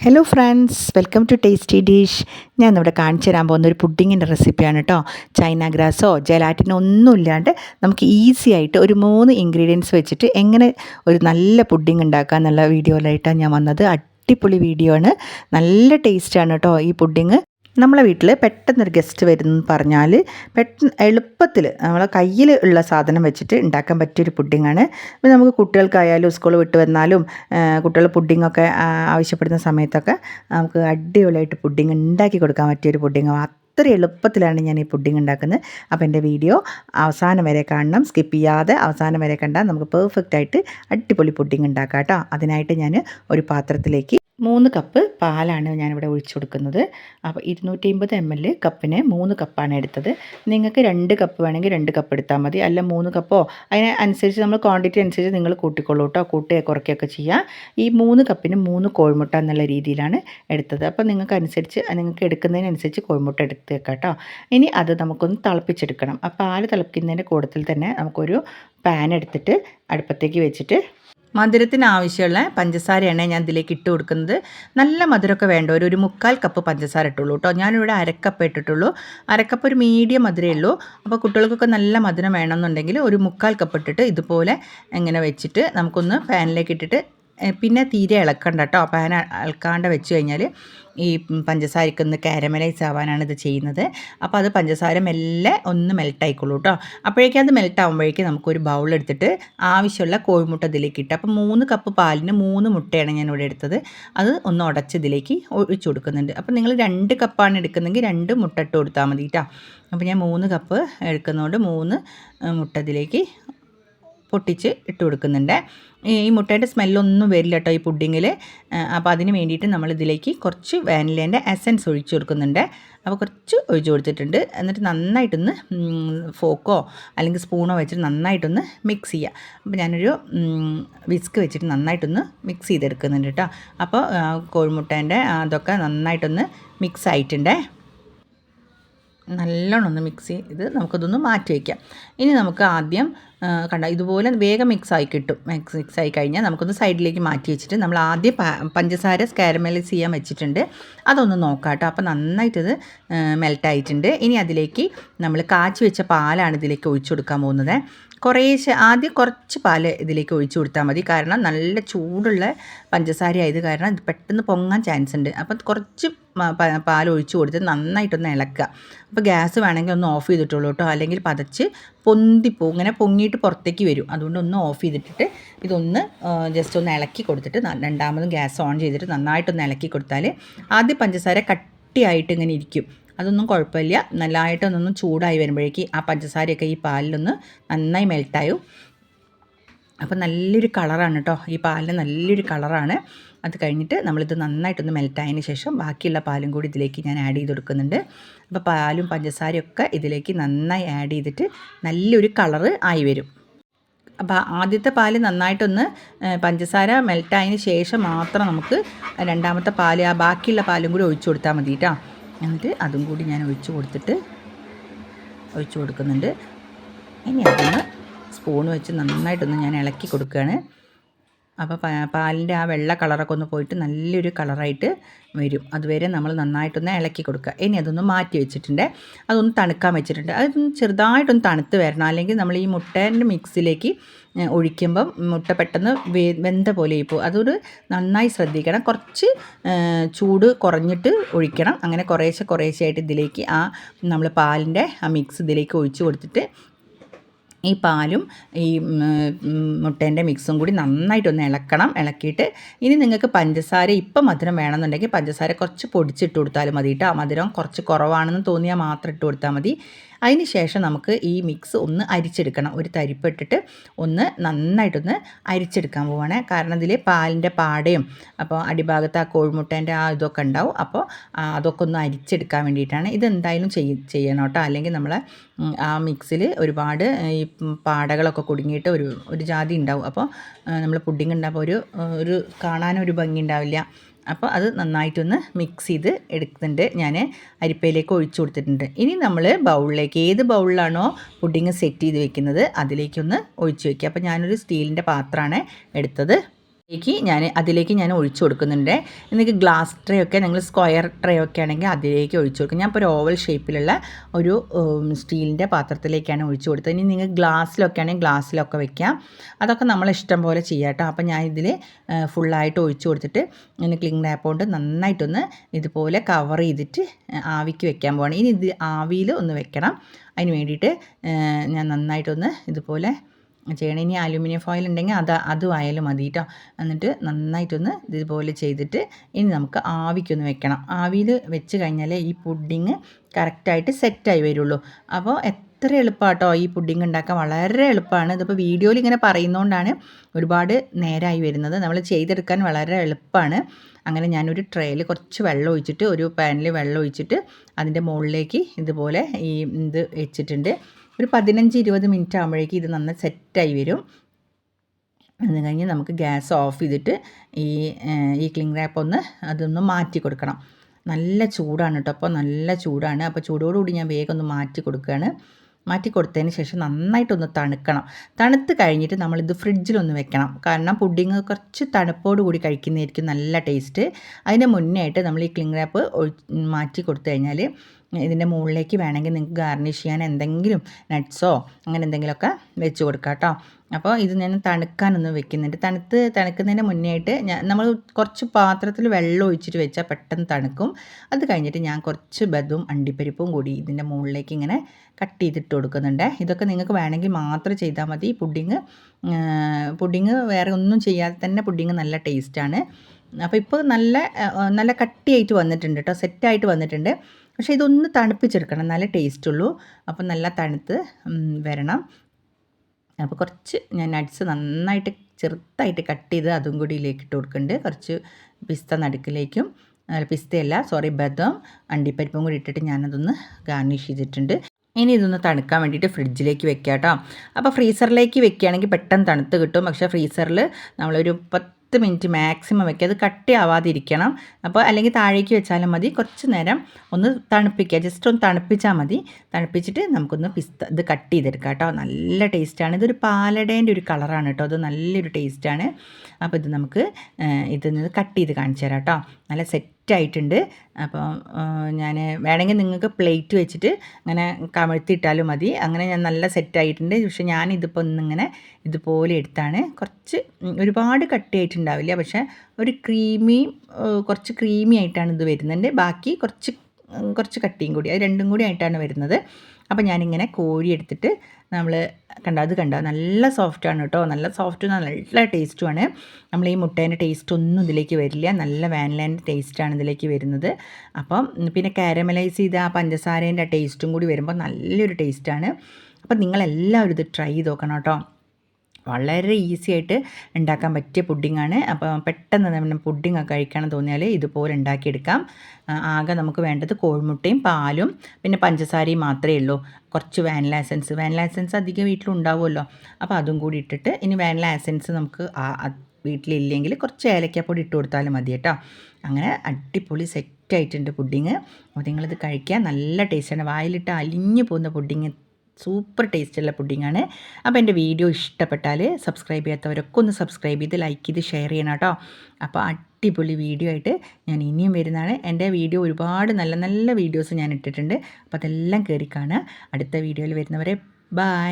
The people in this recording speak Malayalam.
Hello friends welcome to tasty dish ഞാൻ ഇവിടെ കാണിച്ചു തരാൻ പോകുന്ന ഒരു പുഡിങ്ങിന്റെ റെസിപ്പിയാണ് കേട്ടോ ചൈന ഗ്രാസോ ജലാറ്റിനോ ഒന്നും ഇല്ലാണ്ട് നമുക്ക് ഈസി ആയിട്ട് ഒരു മൂന്ന് ഇൻഗ്രീഡിയൻസ് വെച്ചിട്ട് എങ്ങനെ ഒരു നല്ല പുഡിങ് ഉണ്ടാക്കുക എന്നുള്ള വീഡിയോയിലായിട്ടാണ് ഞാൻ വന്നത്. അടിപൊളി വീഡിയോ ആണ്. നല്ല ടേസ്റ്റാണ് കേട്ടോ ഈ പുഡിങ് നമ്മളെ വീട്ടിൽ പെട്ടെന്നൊരു ഗസ്റ്റ് വരുന്നു പറഞ്ഞാൽ പെട്ടെന്ന് എളുപ്പത്തിൽ നമ്മളെ കയ്യിൽ ഉള്ള സാധനം വെച്ചിട്ട് ഉണ്ടാക്കാൻ പറ്റിയൊരു പുഡിങ്ങാണ്. പിന്നെ നമുക്ക് കുട്ടികൾക്കായാലും സ്കൂൾ വിട്ട് വന്നാലും കുട്ടികൾ പുഡിങ്ങൊക്കെ ആവശ്യപ്പെടുന്ന സമയത്തൊക്കെ നമുക്ക് അടിപൊളിയായിട്ട് പുഡിങ് ഉണ്ടാക്കി കൊടുക്കാൻ പറ്റിയൊരു പുഡിങ്ങാണ് അത്ര എളുപ്പത്തിലാണ് ഞാൻ ഈ പുഡിങ് ഉണ്ടാക്കുന്നത്. അപ്പോൾ എന്റെ വീഡിയോ അവസാനം വരെ കാണണം. സ്കിപ്പ് ചെയ്യാതെ അവസാനം വരെ കണ്ടാൽ നമുക്ക് പെർഫെക്റ്റ് ആയിട്ട് അടിപൊളി പുഡിങ് ഉണ്ടാക്കാം കേട്ടോ. അതിനായിട്ട് ഞാൻ ഒരു പാത്രത്തിലേക്ക് മൂന്ന് കപ്പ് പാലാണ് ഞാനിവിടെ ഒഴിച്ചു കൊടുക്കുന്നത്. അപ്പോൾ ഇരുന്നൂറ്റി അമ്പത് എം എൽ കപ്പിന് മൂന്ന് കപ്പാണ് എടുത്തത്. നിങ്ങൾക്ക് രണ്ട് കപ്പ് വേണമെങ്കിൽ രണ്ട് കപ്പ് എടുത്താൽ മതി. അല്ല മൂന്ന് കപ്പോ? അതിന് അനുസരിച്ച് നമ്മൾ ക്വാണ്ടിറ്റി അനുസരിച്ച് നിങ്ങൾ കൂട്ടിക്കൊള്ളൂ കേട്ടോ. കൂട്ടുക കുറയ്ക്കുകയൊക്കെ ചെയ്യുക ഈ മൂന്ന് കപ്പിന് മൂന്ന് കോഴിമുട്ട എന്നുള്ള രീതിയിലാണ് എടുത്തത്. അപ്പോൾ നിങ്ങൾക്ക് അനുസരിച്ച് നിങ്ങൾക്ക് എടുക്കുന്നതിനനുസരിച്ച് കോഴിമുട്ട എടുത്ത് വെക്കാം കേട്ടോ. ഇനി അത് നമുക്കൊന്ന് തിളപ്പിച്ചെടുക്കണം. ആ പാൽ തിളപ്പിക്കുന്നതിന്റെ കൂടുതൽ തന്നെ നമുക്കൊരു പാൻ എടുത്തിട്ട് അടുപ്പത്തേക്ക് വെച്ചിട്ട് മധുരത്തിന് ആവശ്യമുള്ള പഞ്ചസാരയാണ് ഞാൻ ഇതിലേക്ക് ഇട്ട് കൊടുക്കുന്നത്. നല്ല മധുരമൊക്കെ വേണ്ട. ഒരു ഒരു മുക്കാൽ കപ്പ് പഞ്ചസാര ഇട്ടുള്ളൂ കേട്ടോ. ഞാനിവിടെ അരക്കപ്പ് ഇട്ടിട്ടുള്ളൂ. അരക്കപ്പ് ഒരു മീഡിയം മധുരമേ ഉള്ളൂ. അപ്പോൾ കുട്ടികൾക്കൊക്കെ നല്ല മധുരം വേണമെന്നുണ്ടെങ്കിൽ ഒരു മുക്കാൽ കപ്പ് ഇട്ടിട്ട് ഇതുപോലെ ഇങ്ങനെ വെച്ചിട്ട് നമുക്കൊന്ന് പാനിലേക്ക് ഇട്ടിട്ട് പിന്നെ തീരെ ഇളക്കണ്ട കേട്ടോ പാൻ ഇളക്കാണ്ട് വെച്ച് കഴിഞ്ഞാൽ ഈ പഞ്ചസാരയ്ക്ക് ഒന്ന് കാരമലൈസ് ആവാനാണ് ഇത് ചെയ്യുന്നത്. അപ്പോൾ അത് പഞ്ചസാര മെല്ലെ ഒന്ന് മെൽറ്റ് ആയിക്കോളൂ കേട്ടോ അപ്പോഴേക്കും അത് മെൽറ്റ് ആകുമ്പോഴേക്കും നമുക്കൊരു ബൗൾ എടുത്തിട്ട് ആവശ്യമുള്ള കോഴിമുട്ട ഇതിലേക്ക് ഇട്ട്. അപ്പോൾ മൂന്ന് കപ്പ് പാലിന് മൂന്ന് മുട്ടയാണ് ഞാൻ ഇവിടെ എടുത്തത്. അത് ഒന്ന് ഉടച്ച് ഇതിലേക്ക് ഒഴിച്ചു കൊടുക്കുന്നുണ്ട്. അപ്പോൾ നിങ്ങൾ രണ്ട് കപ്പാണ് എടുക്കുന്നതെങ്കിൽ രണ്ട് മുട്ട ഇട്ട് കൊടുത്താൽ മതി കേട്ടോ അപ്പോൾ ഞാൻ മൂന്ന് കപ്പ് എടുക്കുന്നതുകൊണ്ട് മൂന്ന് മുട്ട ഇതിലേക്ക് പൊട്ടിച്ച് ഇട്ട് കൊടുക്കുന്നുണ്ട്. ഈ മുട്ടയുടെ സ്മെല്ലൊന്നും വരില്ല കേട്ടോ ഈ പുഡിങ്ങിൽ അപ്പോൾ അതിന് വേണ്ടിയിട്ട് നമ്മൾ ഇതിലേക്ക് കുറച്ച് വാനിലേന്റെ എസൻസ് ഒഴിച്ചു കൊടുക്കുന്നുണ്ട്. അപ്പോൾ കുറച്ച് ഒഴിച്ചു കൊടുത്തിട്ടുണ്ട്. എന്നിട്ട് നന്നായിട്ടൊന്ന് ഫോക്കോ അല്ലെങ്കിൽ സ്പൂണോ വെച്ചിട്ട് നന്നായിട്ടൊന്ന് മിക്സ് ചെയ്യുക. അപ്പോൾ ഞാനൊരു വിസ്ക് വെച്ചിട്ട് നന്നായിട്ടൊന്ന് മിക്സ് ചെയ്തെടുക്കുന്നുണ്ട് കേട്ടോ. അപ്പോൾ കോഴിമുട്ടേന്റെ അതൊക്കെ നന്നായിട്ടൊന്ന് മിക്സ് ആയിട്ടുണ്ടേ. നല്ലോണം ഒന്ന് മിക്സ് ചെയ്ത് നമുക്കതൊന്ന് മാറ്റി വയ്ക്കാം ഇനി നമുക്ക് ആദ്യം കണ്ട ഇതുപോലെ വേഗം മിക്സ് ആയി കിട്ടും. മിക്സ് മിക്സ് ആയി കഴിഞ്ഞാൽ നമുക്കൊന്ന് സൈഡിലേക്ക് മാറ്റി വെച്ചിട്ട് നമ്മൾ ആദ്യം പഞ്ചസാര സ്കാരമലൈസ് ചെയ്യാൻ വെച്ചിട്ടുണ്ട്. അതൊന്ന് നോക്കാം കേട്ടോ. അപ്പോൾ നന്നായിട്ടത് മെൽട്ടായിട്ടുണ്ട് ഇനി അതിലേക്ക് നമ്മൾ കാച്ചി വെച്ച പാലാണ് ഇതിലേക്ക് ഒഴിച്ചു കൊടുക്കാൻ പോകുന്നത്. കുറേശ്ശെ ആദ്യം കുറച്ച് പാൽ ഇതിലേക്ക് ഒഴിച്ചു കൊടുത്താൽ മതി. കാരണം നല്ല ചൂടുള്ള പഞ്ചസാര ആയത് കാരണം ഇത് പെട്ടെന്ന് പൊങ്ങാൻ ചാൻസ് ഉണ്ട്. അപ്പം കുറച്ച് പാൽ ഒഴിച്ചു കൊടുത്ത് നന്നായിട്ടൊന്ന് ഇളക്കുക. അപ്പോൾ ഗ്യാസ് വേണമെങ്കിൽ ഒന്ന് ഓഫ് ചെയ്തിട്ടുള്ളൂ കേട്ടോ. അല്ലെങ്കിൽ പതച്ച് പൊന്തിപ്പോവും ഇങ്ങനെ പൊങ്ങിയിട്ട് പുറത്തേക്ക് വരും. അതുകൊണ്ട് ഒന്ന് ഓഫ് ചെയ്തിട്ടിട്ട് ഇതൊന്ന് ജസ്റ്റ് ഒന്ന് ഇളക്കി കൊടുത്തിട്ട് രണ്ടാമതും ഗ്യാസ് ഓൺ ചെയ്തിട്ട് നന്നായിട്ടൊന്ന് ഇളക്കി കൊടുത്താൽ ആദ്യം പഞ്ചസാര കട്ടിയായിട്ട് ഇങ്ങനെ ഇരിക്കും. അതൊന്നും കുഴപ്പമില്ല. നല്ലതായിട്ടൊന്നൊന്നും ചൂടായി വരുമ്പോഴേക്ക് ആ പഞ്ചസാരയൊക്കെ ഈ പാലിലൊന്ന് നന്നായി മെൽട്ടായും അപ്പോൾ നല്ലൊരു കളറാണ് കേട്ടോ ഈ പാലിന് നല്ലൊരു കളറാണ് അത് കഴിഞ്ഞിട്ട് നമ്മളിത് നന്നായിട്ടൊന്ന് മെൽറ്റായതിന് ശേഷം ബാക്കിയുള്ള പാലും കൂടി ഇതിലേക്ക് ഞാൻ ആഡ് ചെയ്ത് കൊടുക്കുന്നുണ്ട്. അപ്പോൾ പാലും പഞ്ചസാരയൊക്കെ ഇതിലേക്ക് നന്നായി ആഡ് ചെയ്തിട്ട് നല്ലൊരു കളറ് ആയി വരും. അപ്പോൾ ആദ്യത്തെ പാൽ നന്നായിട്ടൊന്ന് പഞ്ചസാര മെൽറ്റായതിന് ശേഷം മാത്രം നമുക്ക് രണ്ടാമത്തെ പാൽ ആ ബാക്കിയുള്ള പാലും കൂടി ഒഴിച്ചു കൊടുത്താൽ മതി കേട്ടോ എന്നിട്ട് അതും കൂടി ഞാൻ ഒഴിച്ച് കൊടുത്തിട്ട് ഒഴിച്ച് കൊടുക്കുന്നുണ്ട്. ഇനി അതൊന്ന് സ്പൂൺ വെച്ച് നന്നായിട്ടൊന്ന് ഞാൻ ഇളക്കി കൊടുക്കുകയാണ്. അപ്പോൾ പാലിന്റെ ആ വെള്ള കളറൊക്കെ ഒന്ന് പോയിട്ട് നല്ലൊരു കളറായിട്ട് വരും. അതുവരെ നമ്മൾ നന്നായിട്ടൊന്ന് ഇളക്കി കൊടുക്കുക. ഇനി അതൊന്ന് മാറ്റി വെച്ചിട്ടുണ്ട്. അതൊന്ന് തണുക്കാൻ വെച്ചിട്ടുണ്ട്. അതൊന്ന് ചെറുതായിട്ടൊന്ന് തണുത്ത് വരണം. അല്ലെങ്കിൽ നമ്മൾ ഈ മുട്ടേന്റെ മിക്സിലേക്ക് ഒഴിക്കുമ്പം മുട്ട പെട്ടെന്ന് വെന്ത പോലെ ഇപ്പോൾ അതൊരു നന്നായി ശ്രദ്ധിക്കണം. കുറച്ച് ചൂട് കുറഞ്ഞിട്ട് ഒഴിക്കണം. അങ്ങനെ കുറേശ്ശെ കുറേശ്ശെ ഇതിലേക്ക് ആ നമ്മൾ പാലിന്റെ ആ മിക്സ് ഇതിലേക്ക് ഒഴിച്ച് കൊടുത്തിട്ട് ഈ പാലും ഈ മുട്ടേന്റെ മിക്സും കൂടി നന്നായിട്ടൊന്ന് ഇളക്കണം. ഇളക്കിയിട്ട് ഇനി നിങ്ങൾക്ക് പഞ്ചസാര ഇപ്പം മധുരം വേണമെന്നുണ്ടെങ്കിൽ പഞ്ചസാര കുറച്ച് പൊടിച്ചിട്ട് കൊടുത്താലും മതി കേട്ടോ മധുരം കുറച്ച് കുറവാണെന്ന് തോന്നിയാൽ മാത്രം ഇട്ട് കൊടുത്താൽ മതി. അതിന് ശേഷം നമുക്ക് ഈ മിക്സ് ഒന്ന് അരിച്ചെടുക്കണം. ഒരു തരിപ്പിട്ടിട്ട് ഒന്ന് നന്നായിട്ടൊന്ന് അരിച്ചെടുക്കാൻ പോവാണ്. കാരണം ഇതിൽ പാലിന്റെ പാടയും അപ്പോൾ അടിഭാഗത്ത് ആ കോഴിമുട്ടേന്റെ ആ ഇതൊക്കെ ഉണ്ടാവും. അപ്പോൾ അതൊക്കെ ഒന്ന് അരിച്ചെടുക്കാൻ വേണ്ടിയിട്ടാണ് ഇതെന്തായാലും ചെയ്യ ചെയ്യണം കേട്ടോ. അല്ലെങ്കിൽ നമ്മൾ ആ മിക്സിൽ ഒരുപാട് ഈ പാടകളൊക്കെ കുടുങ്ങിയിട്ട് ഒരു ഒരു ജാതി ഉണ്ടാവും. അപ്പോൾ നമ്മൾ പുഡിങ് ഉണ്ടാകുമ്പോൾ ഒരു ഒരു കാണാനൊരു ഭംഗി ഉണ്ടാവില്ല. അപ്പോൾ അത് നന്നായിട്ടൊന്ന് മിക്സ് ചെയ്ത് എടുക്കുന്നുണ്ട് ഞാൻ അരിപ്പയിലേക്ക് ഒഴിച്ചു കൊടുത്തിട്ടുണ്ട്. ഇനി നമ്മൾ ബൗളിലേക്ക് ഏത് ബൗളിലാണോ പുഡിങ് സെറ്റ് ചെയ്ത് വെക്കുന്നത് അതിലേക്കൊന്ന് ഒഴിച്ചു വയ്ക്കുക അപ്പോൾ ഞാനൊരു സ്റ്റീലിന്റെ പാത്രമാണ് എടുത്തത്. ലേക്ക് ഞാൻ അതിലേക്ക് ഞാൻ ഒഴിച്ചു കൊടുക്കുന്നുണ്ട്. നിങ്ങൾക്ക് ഗ്ലാസ് ട്രേ ഒക്കെ നിങ്ങൾ സ്ക്വയർ ട്രേ ഒക്കെ ആണെങ്കിൽ അതിലേക്ക് ഒഴിച്ചു കൊടുക്കും. ഞാൻ ഇപ്പോൾ ഒരു ഓവൽ ഷേപ്പിലുള്ള ഒരു സ്റ്റീലിന്റെ പാത്രത്തിലേക്കാണ് ഒഴിച്ചു കൊടുത്തത്. ഇനി നിങ്ങൾക്ക് ഗ്ലാസ്സിലൊക്കെ ആണെങ്കിൽ ഗ്ലാസ്സിലൊക്കെ വെക്കാം. അതൊക്കെ നമ്മൾ ഇഷ്ടം പോലെ ചെയ്യാം കേട്ടോ. അപ്പോൾ ഞാൻ ഇതിൽ ഫുള്ളായിട്ട് ഒഴിച്ചു കൊടുത്തിട്ട് ഇങ്ങനെ ക്ലിങ് റാപ്പ് കൊണ്ട് നന്നായിട്ടൊന്ന് ഇതുപോലെ കവർ ചെയ്തിട്ട് ആവിക്ക് വെക്കാൻ പോകണം ഇനി ഇത് ആവിയിൽ ഒന്ന് വെക്കണം. അതിന് വേണ്ടിയിട്ട് ഞാൻ നന്നായിട്ടൊന്ന് ഇതുപോലെ ചെയ്യണം. ഇനി അലുമിനിയം ഫോയിൽ ഉണ്ടെങ്കിൽ അത് അതും ആയാലും മതി കേട്ടോ എന്നിട്ട് നന്നായിട്ടൊന്ന് ഇതുപോലെ ചെയ്തിട്ട് ഇനി നമുക്ക് ആവിക്കൊന്ന് വെക്കണം. ആവിയിൽ വെച്ച് കഴിഞ്ഞാൽ ഈ പുഡിങ് കറക്റ്റായിട്ട് സെറ്റായി വരുള്ളൂ. അപ്പോൾ എത്ര എളുപ്പമാട്ടോ ഈ പുഡിങ് ഉണ്ടാക്കാൻ. വളരെ എളുപ്പമാണ്. ഇതിപ്പോൾ വീഡിയോയിൽ ഇങ്ങനെ പറയുന്നതുകൊണ്ടാണ് ഒരുപാട് നേരമായി വരുന്നത്. നമ്മൾ ചെയ്തെടുക്കാൻ വളരെ എളുപ്പമാണ് അങ്ങനെ ഞാനൊരു ട്രേയിൽ കുറച്ച് വെള്ളം ഒഴിച്ചിട്ട് ഒരു പാനിൽ വെള്ളം ഒഴിച്ചിട്ട് അതിന്റെ മുകളിലേക്ക് ഇതുപോലെ ഈ ഇത് വെച്ചിട്ടുണ്ട്. ഒരു പതിനഞ്ച് ഇരുപത് മിനിറ്റ് ആകുമ്പോഴേക്കും ഇത് നന്നായി സെറ്റായി വരും. അത് കഴിഞ്ഞ് നമുക്ക് ഗ്യാസ് ഓഫ് ചെയ്തിട്ട് ഈ ഈ ക്ലിംഗ് റാപ്പ് ഒന്ന് അതൊന്ന് മാറ്റി കൊടുക്കണം. നല്ല ചൂടാണ് കേട്ടോ. അപ്പോൾ നല്ല ചൂടാണ്. അപ്പോൾ ചൂടോടുകൂടി ഞാൻ വേഗം ഒന്ന് മാറ്റി കൊടുക്കുകയാണ്. മാറ്റി കൊടുത്തതിന് ശേഷം നന്നായിട്ടൊന്ന് തണുക്കണം. തണുത്ത് കഴിഞ്ഞിട്ട് നമ്മളിത് ഫ്രിഡ്ജിലൊന്ന് വെക്കണം. കാരണം പുഡിങ് കുറച്ച് തണുപ്പോട് കൂടി കഴിക്കുന്നതായിരിക്കും നല്ല ടേസ്റ്റ്. അതിന് മുന്നേ ആയിട്ട് നമ്മൾ ഈ ക്ലിംഗ് റാപ്പ് മാറ്റി കൊടുത്തു കഴിഞ്ഞാൽ ഇതിന്റെ മുകളിലേക്ക് വേണമെങ്കിൽ നിങ്ങൾക്ക് ഗാർണിഷ് ചെയ്യാൻ എന്തെങ്കിലും നട്ട്സോ അങ്ങനെ എന്തെങ്കിലുമൊക്കെ വെച്ച് കൊടുക്കാം കേട്ടോ. അപ്പോൾ ഇത് ഞാൻ തണുക്കാനൊന്നും വെക്കുന്നുണ്ട്. തണുത്ത് തണുക്കുന്നതിന് മുന്നേ ആയിട്ട് ഞാൻ നമ്മൾ കുറച്ച് പാത്രത്തിൽ വെള്ളം ഒഴിച്ചിട്ട് വെച്ചാൽ പെട്ടെന്ന് തണുക്കും. അത് കഴിഞ്ഞിട്ട് ഞാൻ കുറച്ച് ബദും അണ്ടിപ്പരിപ്പും കൂടി ഇതിന്റെ മുകളിലേക്ക് ഇങ്ങനെ കട്ട് ചെയ്തിട്ട് കൊടുക്കുന്നുണ്ട്. ഇതൊക്കെ നിങ്ങൾക്ക് വേണമെങ്കിൽ മാത്രം ചെയ്താൽ മതി. പുഡിങ് പുഡിങ് വേറെ ഒന്നും ചെയ്യാതെ തന്നെ പുഡിങ് നല്ല ടേസ്റ്റാണ്. അപ്പോൾ ഇപ്പോൾ നല്ല നല്ല കട്ടിയായിട്ട് വന്നിട്ടുണ്ട് കേട്ടോ. സെറ്റായിട്ട് വന്നിട്ടുണ്ട്. പക്ഷേ ഇതൊന്ന് തണുപ്പിച്ചെടുക്കണം. നല്ല ടേസ്റ്റ് ഉള്ളൂ അപ്പോൾ നല്ല തണുത്ത് വരണം. അപ്പോൾ കുറച്ച് ഞാൻ നട്ട്സ് നന്നായിട്ട് ചെറുതായിട്ട് കട്ട് ചെയ്ത് അതും കൂടി ഇതിലേക്ക് ഇട്ട് കൊടുക്കുന്നുണ്ട്. കുറച്ച് പിസ്ത നടുക്കിലേക്കും പിസ്തയല്ല സോറി ബദം അണ്ടിപ്പരിപ്പും കൂടി ഇട്ടിട്ട് ഞാനതൊന്ന് ഗാർണിഷ് ചെയ്തിട്ടുണ്ട്. ഇനി ഇതൊന്ന് തണുക്കാൻ വേണ്ടിയിട്ട് ഫ്രിഡ്ജിലേക്ക് വെക്കാം കേട്ടോ. അപ്പോൾ ഫ്രീസറിലേക്ക് വെക്കുകയാണെങ്കിൽ പെട്ടെന്ന് തണുത്ത് കിട്ടും. പക്ഷേ ഫ്രീസറിൽ നമ്മളൊരു പത്ത് പത്ത് മിനിറ്റ് മാക്സിമം വയ്ക്കുക അത് കട്ടി ആവാതിരിക്കണം അപ്പോൾ അല്ലെങ്കിൽ താഴേക്ക് വെച്ചാലും മതി. കുറച്ച് നേരം ഒന്ന് തണുപ്പിക്കുക. ജസ്റ്റ് ഒന്ന് തണുപ്പിച്ചാൽ മതി. തണുപ്പിച്ചിട്ട് നമുക്കൊന്ന് പിസ്ത ഇത് കട്ട് ചെയ്തെടുക്കാം കേട്ടോ. നല്ല ടേസ്റ്റാണ് ഇതൊരു പാലടേന്റെ ഒരു കളറാണ് കേട്ടോ. അത് നല്ലൊരു ടേസ്റ്റാണ് അപ്പോൾ ഇത് നമുക്ക് ഇതിൽ നിന്ന് കട്ട് ചെയ്ത് കാണിച്ചു തരാം കേട്ടോ. നല്ല സെറ്റ് ആയിട്ടുണ്ട്. അപ്പോൾ ഞാൻ വേണമെങ്കിൽ നിങ്ങൾക്ക് പ്ലേറ്റ് വെച്ചിട്ട് അങ്ങനെ കമഴ്ത്തിയിട്ടാലും മതി. അങ്ങനെ ഞാൻ നല്ല സെറ്റായിട്ടുണ്ട്. പക്ഷെ ഞാൻ ഇതിപ്പോൾ ഒന്നിങ്ങനെ ഇതുപോലെ എടുത്താണ്. കുറച്ച് ഒരുപാട് കട്ടിയായിട്ടുണ്ടാവില്ല. പക്ഷേ ഒരു ക്രീമി കുറച്ച് ക്രീമി ആയിട്ടാണ് ഇത് വരുന്നുണ്ട് ബാക്കി കുറച്ച് കുറച്ച് കട്ടിയും കൂടി. അത് രണ്ടും കൂടി ആയിട്ടാണ് വരുന്നത്. അപ്പോൾ ഞാനിങ്ങനെ കോരി എടുത്തിട്ട് നമ്മൾ കണ്ട അത് കണ്ട? നല്ല സോഫ്റ്റാണ് കേട്ടോ നല്ല സോഫ്റ്റ് നല്ല ടേസ്റ്റുമാണ് നമ്മൾ ഈ മുട്ടേന്റെ ടേസ്റ്റ് ഒന്നും ഇതിലേക്ക് വരില്ല. നല്ല വാനിലേന്റെ ടേസ്റ്റാണ് ഇതിലേക്ക് വരുന്നത്. അപ്പം പിന്നെ കാരമലൈസ് ചെയ്ത ആ പഞ്ചസാരേന്റെ ടേസ്റ്റും കൂടി വരുമ്പോൾ നല്ലൊരു ടേസ്റ്റാണ് അപ്പം നിങ്ങളെല്ലാവരും ഇത് ട്രൈ ചെയ്ത് നോക്കണം കേട്ടോ വളരെ ഈസി ആയിട്ട് ഉണ്ടാക്കാൻ പറ്റിയ പുഡിങ്ങാണ് അപ്പോൾ പെട്ടെന്ന് നമ്മൾ പുഡിങ് ഒക്കെ കഴിക്കണം തോന്നിയാൽ ഇതുപോലെ ഉണ്ടാക്കിയെടുക്കാം. ആകെ നമുക്ക് വേണ്ടത് കോഴിമുട്ടയും പാലും പിന്നെ പഞ്ചസാരയും മാത്രമേ ഉള്ളൂ. കുറച്ച് വാനില എസൻസ് വാനില എസൻസ് അധികം വീട്ടിലുണ്ടാവുമല്ലോ. അപ്പോൾ അതും കൂടി ഇട്ടിട്ട് ഇനി വാനില എസൻസ് നമുക്ക് വീട്ടിലില്ലെങ്കിൽ കുറച്ച് ഏലക്കാപ്പൊടി ഇട്ട് കൊടുത്താലും മതി കേട്ടോ. അങ്ങനെ അടിപൊളി സെറ്റ് സെറ്റായിട്ടുണ്ട് പുഡിങ് അപ്പോൾ നിങ്ങളിത് കഴിക്കാൻ നല്ല ടേസ്റ്റാണ് വായിലിട്ട് അലിഞ്ഞു പോകുന്ന പുഡിങ് സൂപ്പർ ടേസ്റ്റുള്ള പുഡിങ്ങാണ്. അപ്പോൾ എന്റെ വീഡിയോ ഇഷ്ടപ്പെട്ടാൽ സബ്സ്ക്രൈബ് ചെയ്യാത്തവരൊക്കെ ഒന്ന് സബ്സ്ക്രൈബ് ചെയ്ത് ലൈക്ക് ചെയ്ത് ഷെയർ ചെയ്യണം കേട്ടോ. അപ്പോൾ അടിപൊളി വീഡിയോ ആയിട്ട് ഞാൻ ഇനിയും വരുന്നതാണ്. എന്റെ വീഡിയോ ഒരുപാട് നല്ല നല്ല വീഡിയോസ് ഞാൻ ഇട്ടിട്ടുണ്ട്. അപ്പോൾ അതെല്ലാം കയറി കാണുക. അടുത്ത വീഡിയോയിൽ വരുന്നവരെ ബായ്